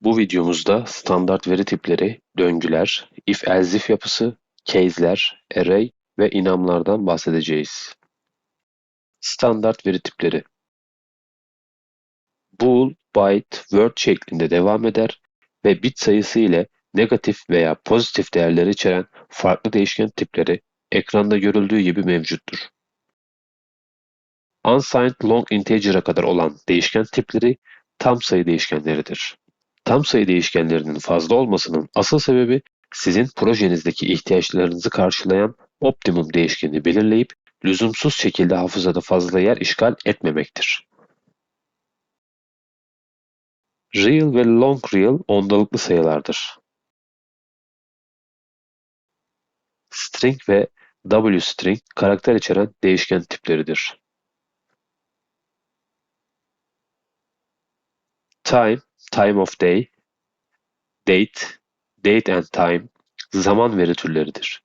Bu videomuzda standart veri tipleri, döngüler, if-else-if yapısı, case'ler, array ve enumlardan bahsedeceğiz. Standart veri tipleri Bool, byte, word şeklinde devam eder ve bit sayısı ile negatif veya pozitif değerler içeren farklı değişken tipleri ekranda görüldüğü gibi mevcuttur. Unsigned long integer'a kadar olan değişken tipleri tam sayı değişkenleridir. Tam sayı değişkenlerinin fazla olmasının asıl sebebi sizin projenizdeki ihtiyaçlarınızı karşılayan optimum değişkeni belirleyip lüzumsuz şekilde hafızada fazla yer işgal etmemektir. Real ve long real ondalıklı sayılardır. String ve wstring karakter içeren değişken tipleridir. Time, time of day, date, date and time zaman veri türleridir.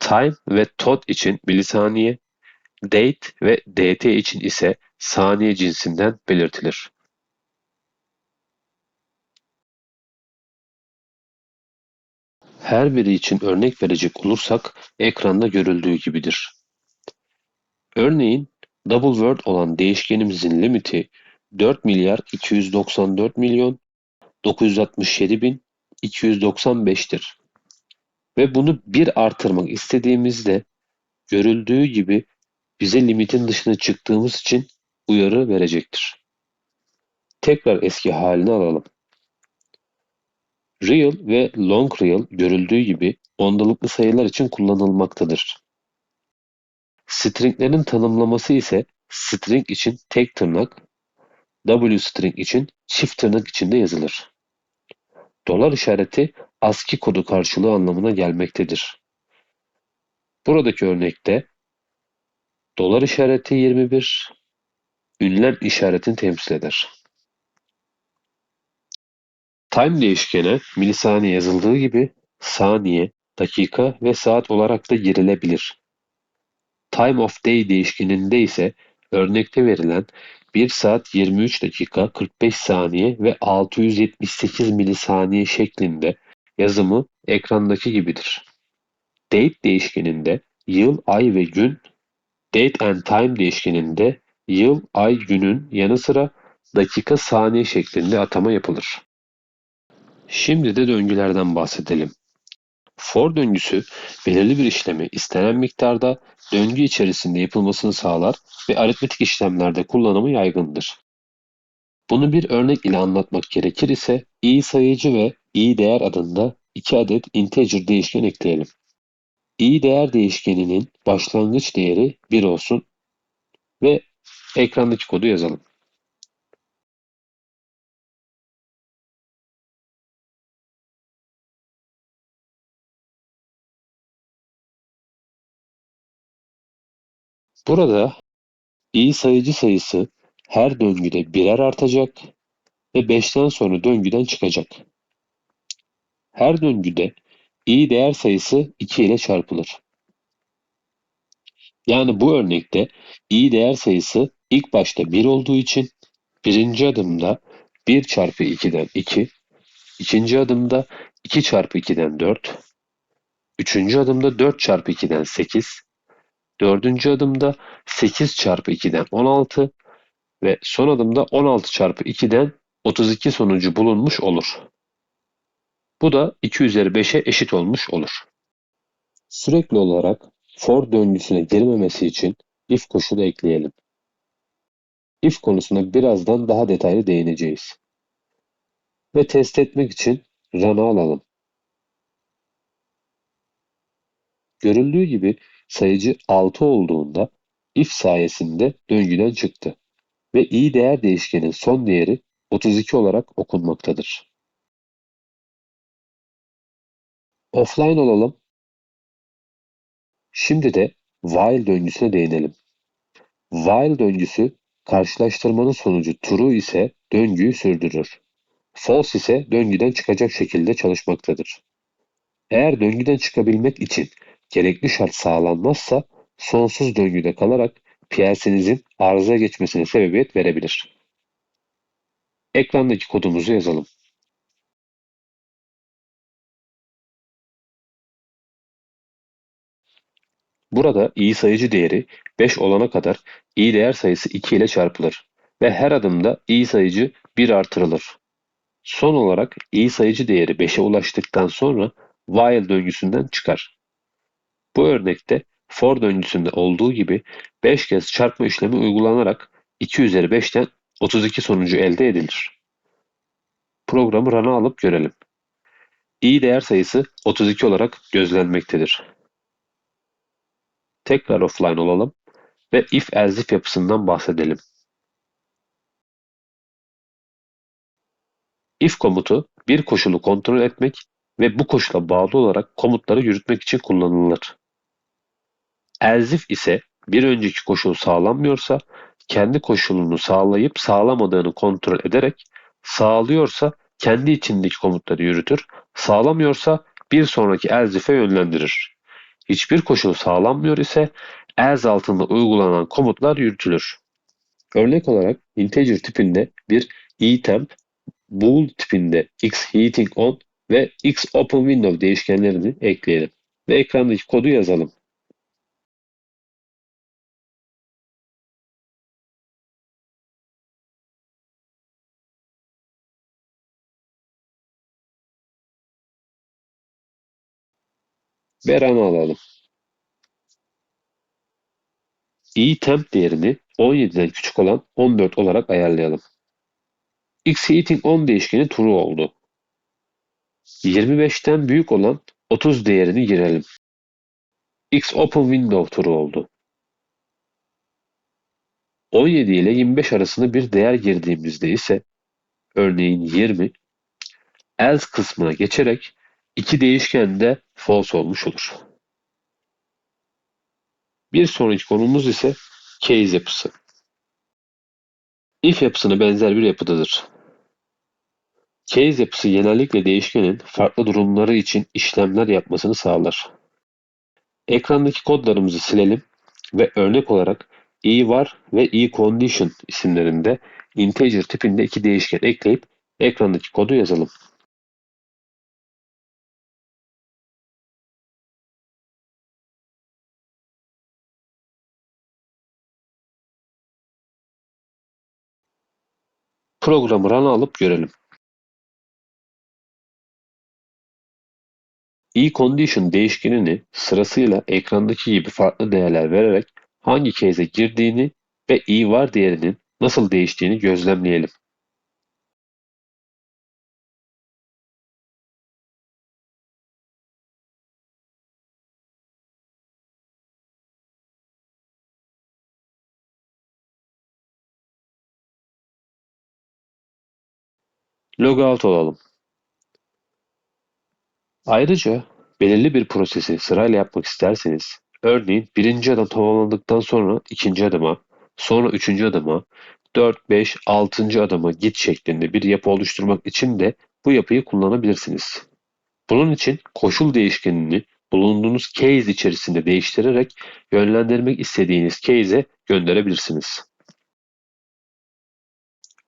Time ve tot için milisaniye, date ve dt için ise saniye cinsinden belirtilir. Her biri için örnek verecek olursak ekranda görüldüğü gibidir. Örneğin double word olan değişkenimizin limiti 4 milyar 294 milyon 967 bin 295'tir. Ve bunu bir artırmak istediğimizde görüldüğü gibi bize limitin dışına çıktığımız için uyarı verecektir. Tekrar eski halini alalım. Real ve long real görüldüğü gibi ondalıklı sayılar için kullanılmaktadır. Stringlerin tanımlaması ise string için tek tırnak, wstring için çift tırnak içinde yazılır. Dolar işareti ASCII kodu karşılığı anlamına gelmektedir. Buradaki örnekte dolar işareti 21, ünlem işaretini temsil eder. Time değişkene milisaniye yazıldığı gibi saniye, dakika ve saat olarak da girilebilir. Time of day değişkeninde ise örnekte verilen 1 saat 23 dakika 45 saniye ve 678 milisaniye şeklinde yazımı ekrandaki gibidir. Date değişkeninde yıl, ay ve gün, date and time değişkeninde yıl, ay, günün yanı sıra dakika, saniye şeklinde atama yapılır. Şimdi de döngülerden bahsedelim. For döngüsü belirli bir işlemi istenen miktarda döngü içerisinde yapılmasını sağlar ve aritmetik işlemlerde kullanımı yaygındır. Bunu bir örnek ile anlatmak gerekir ise i sayıcı ve i değer adında iki adet integer değişken ekleyelim. i değer değişkeninin başlangıç değeri 1 olsun ve ekrandaki kodu yazalım. Burada i sayıcı sayısı her döngüde birer artacak ve 5'ten sonra döngüden çıkacak. Her döngüde i değer sayısı 2 ile çarpılır. Yani bu örnekte i değer sayısı ilk başta 1 olduğu için birinci adımda 1 çarpı 2'den 2, ikinci adımda 2 çarpı 2'den 4, üçüncü adımda 4 çarpı 2'den 8, dördüncü adımda 8 çarpı 2'den 16 ve son adımda 16 çarpı 2'den 32 sonucu bulunmuş olur. Bu da 2 üzeri 5'e eşit olmuş olur. Sürekli olarak for döngüsüne girmemesi için if koşulu ekleyelim. If konusuna birazdan daha detaylı değineceğiz. Ve test etmek için run'ı alalım. Görüldüğü gibi sayıcı 6 olduğunda if sayesinde döngüden çıktı ve i değer değişkenin son değeri 32 olarak okunmaktadır. Offline olalım. Şimdi de while döngüsüne değinelim. While döngüsü karşılaştırmanın sonucu true ise döngüyü sürdürür. False ise döngüden çıkacak şekilde çalışmaktadır. Eğer döngüden çıkabilmek için gerekli şart sağlanmazsa sonsuz döngüde kalarak piyasenizin arıza geçmesine sebebiyet verebilir. Ekrandaki kodumuzu yazalım. Burada i sayıcı değeri 5 olana kadar i değer sayısı 2 ile çarpılır ve her adımda i sayıcı 1 artırılır. Son olarak i sayıcı değeri 5'e ulaştıktan sonra while döngüsünden çıkar. Bu örnekte for döngüsünde olduğu gibi 5 kez çarpma işlemi uygulanarak 2 üzeri 5'ten 32 sonucu elde edilir. Programı run'a alıp görelim. i değer sayısı 32 olarak gözlenmektedir. Tekrar offline olalım ve if-else-if yapısından bahsedelim. If komutu bir koşulu kontrol etmek ve bu koşula bağlı olarak komutları yürütmek için kullanılır. Else if ise bir önceki koşul sağlanmıyorsa kendi koşulunu sağlayıp sağlamadığını kontrol ederek sağlıyorsa kendi içindeki komutları yürütür, sağlamıyorsa bir sonraki else if'e yönlendirir. Hiçbir koşul sağlanmıyor ise else altında uygulanan komutlar yürütülür. Örnek olarak integer tipinde bir eTemp, bool tipinde xHeatingOn ve xOpenWindow değişkenlerini ekleyelim ve ekrandaki kodu yazalım. Ve run'ı alalım. eTemp değerini 17'den küçük olan 14 olarak ayarlayalım. xHeatingOn değişkeni true oldu. 25'ten büyük olan 30 değerini girelim. xOpenWindow true oldu. 17 ile 25 arasında bir değer girdiğimizde ise örneğin 20 else kısmına geçerek iki değişken de false olmuş olur. Bir sonraki konumuz ise case yapısı. If yapısına benzer bir yapıdadır. Case yapısı genellikle değişkenin farklı durumları için işlemler yapmasını sağlar. Ekrandaki kodlarımızı silelim ve örnek olarak i var ve i condition isimlerinde integer tipinde iki değişken ekleyip ekrandaki kodu yazalım. Programı run'a alıp görelim. eCondition değişkenini sırasıyla ekrandaki gibi farklı değerler vererek hangi case'e girdiğini ve var değerinin nasıl değiştiğini gözlemleyelim. Logout olalım. Ayrıca belirli bir prosesi sırayla yapmak isterseniz, örneğin birinci adım tamamlandıktan sonra ikinci adıma, sonra üçüncü adıma, 4, 5, 6. adıma git şeklinde bir yapı oluşturmak için de bu yapıyı kullanabilirsiniz. Bunun için koşul değişkenini bulunduğunuz case içerisinde değiştirerek yönlendirmek istediğiniz case'e gönderebilirsiniz.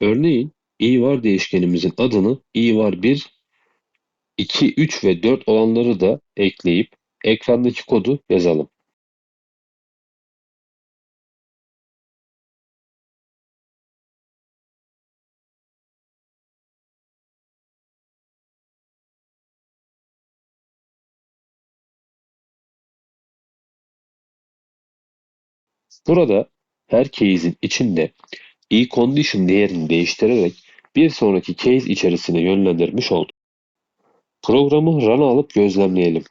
Örneğin var değişkenimizin adını var1 2, 3 ve 4 olanları da ekleyip ekrandaki kodu yazalım. Burada her case'in içinde eCondition değerini değiştirerek bir sonraki case içerisine yönlendirmiş olduk. Programı run'a alıp gözlemleyelim.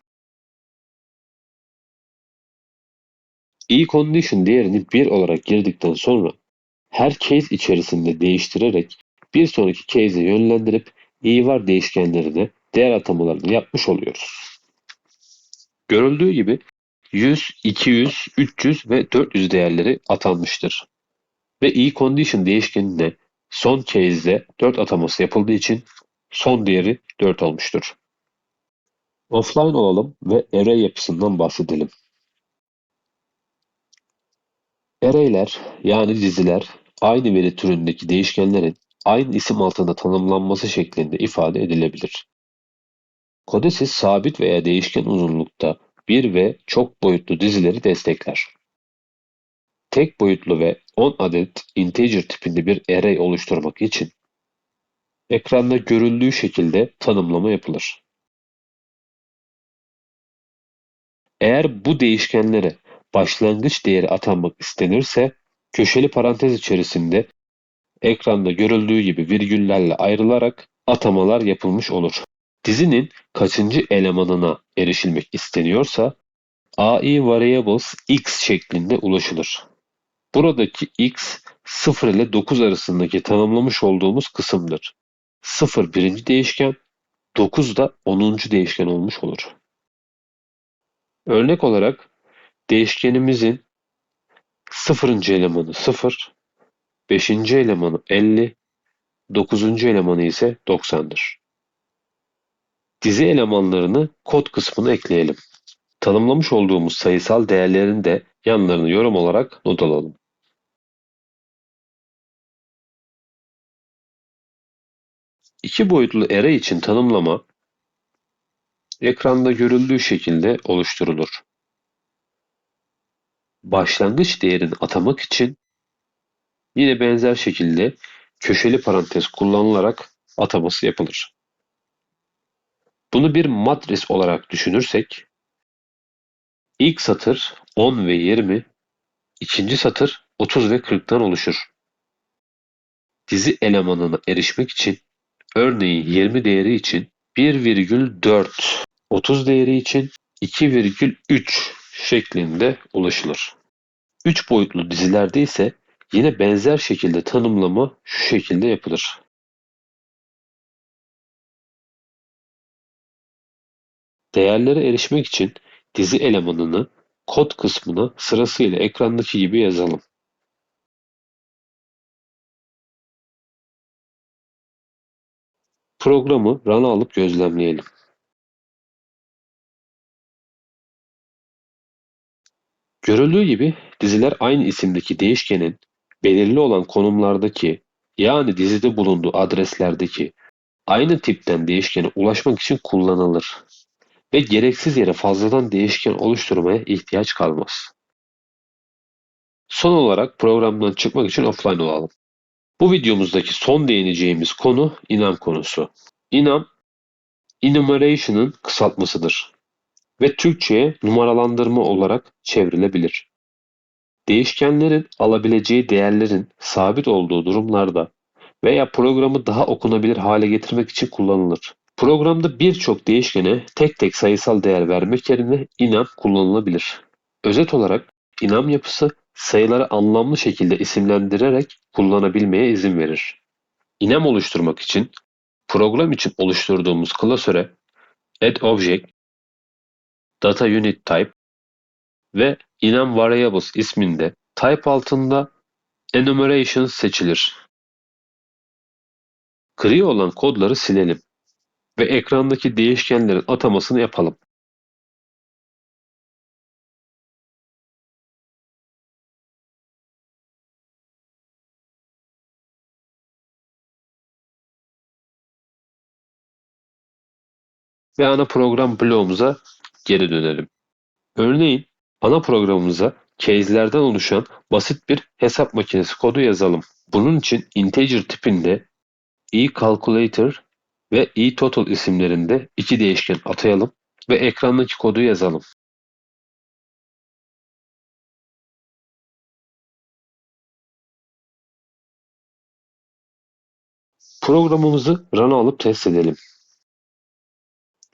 eCondition değerini 1 olarak girdikten sonra her case içerisinde değiştirerek bir sonraki case'e yönlendirip var değişkenlerine değer atamalarını yapmış oluyoruz. Görüldüğü gibi 100, 200, 300 ve 400 değerleri atanmıştır. Ve eCondition değişkenine son case'de 4 ataması yapıldığı için son değeri 4 olmuştur. Offline olalım ve array yapısından bahsedelim. Array'ler yani diziler aynı veri türündeki değişkenlerin aynı isim altında tanımlanması şeklinde ifade edilebilir. Kodesi sabit veya değişken uzunlukta bir ve çok boyutlu dizileri destekler. Tek boyutlu ve 10 adet integer tipinde bir array oluşturmak için ekranda görüldüğü şekilde tanımlama yapılır. Eğer bu değişkenlere başlangıç değeri atanmak istenirse köşeli parantez içerisinde ekranda görüldüğü gibi virgüllerle ayrılarak atamalar yapılmış olur. Dizinin kaçıncı elemanına erişilmek isteniyorsa AI variables x şeklinde ulaşılır. Buradaki x 0 ile 9 arasındaki tanımlamış olduğumuz kısımdır. 0 birinci değişken, 9 da 10. değişken olmuş olur. Örnek olarak değişkenimizin 0. elemanı 0, 5. elemanı 50, 9. elemanı ise 90'dır. Dizi elemanlarını kod kısmına ekleyelim. Tanımlamış olduğumuz sayısal değerlerin de yanlarını yorum olarak not alalım. İki boyutlu array için tanımlama ekranda görüldüğü şekilde oluşturulur. Başlangıç değerini atamak için yine benzer şekilde köşeli parantez kullanılarak ataması yapılır. Bunu bir matris olarak düşünürsek ilk satır 10 ve 20, ikinci satır 30 ve 40'tan oluşur. Dizi elemanına erişmek için örneğin 20 değeri için 1,4, 30 değeri için 2,3 şeklinde ulaşılır. 3 boyutlu dizilerde ise yine benzer şekilde tanımlama şu şekilde yapılır. Değerlere erişmek için dizi elemanını kod kısmına sırasıyla ekrandaki gibi yazalım. Programı run'a alıp gözlemleyelim. Görüldüğü gibi diziler aynı isimdeki değişkenin belirli olan konumlardaki yani dizide bulunduğu adreslerdeki aynı tipten değişkene ulaşmak için kullanılır ve gereksiz yere fazladan değişken oluşturmaya ihtiyaç kalmaz. Son olarak programdan çıkmak için offline olalım. Bu videomuzdaki son değineceğimiz konu inam konusu. İnam, enumeration'ın kısaltmasıdır ve Türkçe'ye numaralandırma olarak çevrilebilir. Değişkenlerin alabileceği değerlerin sabit olduğu durumlarda veya programı daha okunabilir hale getirmek için kullanılır. Programda birçok değişkene tek tek sayısal değer vermek yerine inam kullanılabilir. Özet olarak inam yapısı sayıları anlamlı şekilde isimlendirerek kullanabilmeye izin verir. İnam oluşturmak için program için oluşturduğumuz klasöre addObject, DataUnitType ve enum variables isminde type altında enumeration seçilir. Gri olan kodları silelim ve ekrandaki değişkenlerin atamasını yapalım. Ve ana program bloğumuza geri dönelim. Örneğin ana programımıza case'lerden oluşan basit bir hesap makinesi kodu yazalım. Bunun için integer tipinde eCalculator ve eTotal isimlerinde iki değişken atayalım ve ekrandaki kodu yazalım. Programımızı run'a alıp test edelim.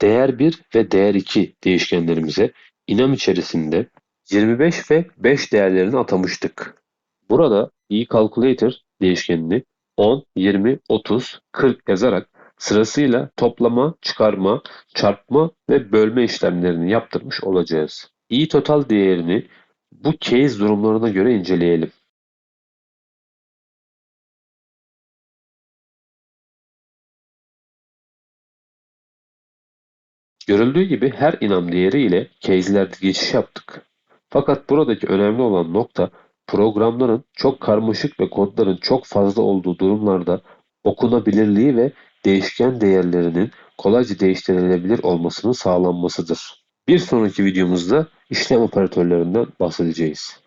Değer 1 ve değer 2 değişkenlerimize inam içerisinde 25 ve 5 değerlerini atamıştık. Burada eCalculator değişkenini 10, 20, 30, 40 yazarak sırasıyla toplama, çıkarma, çarpma ve bölme işlemlerini yaptırmış olacağız. eTotal değerini bu case durumlarına göre inceleyelim. Görüldüğü gibi her inam değeri ile case'lerde geçiş yaptık. Fakat buradaki önemli olan nokta programların çok karmaşık ve kodların çok fazla olduğu durumlarda okunabilirliği ve değişken değerlerinin kolayca değiştirilebilir olmasının sağlanmasıdır. Bir sonraki videomuzda işlem operatörlerinden bahsedeceğiz.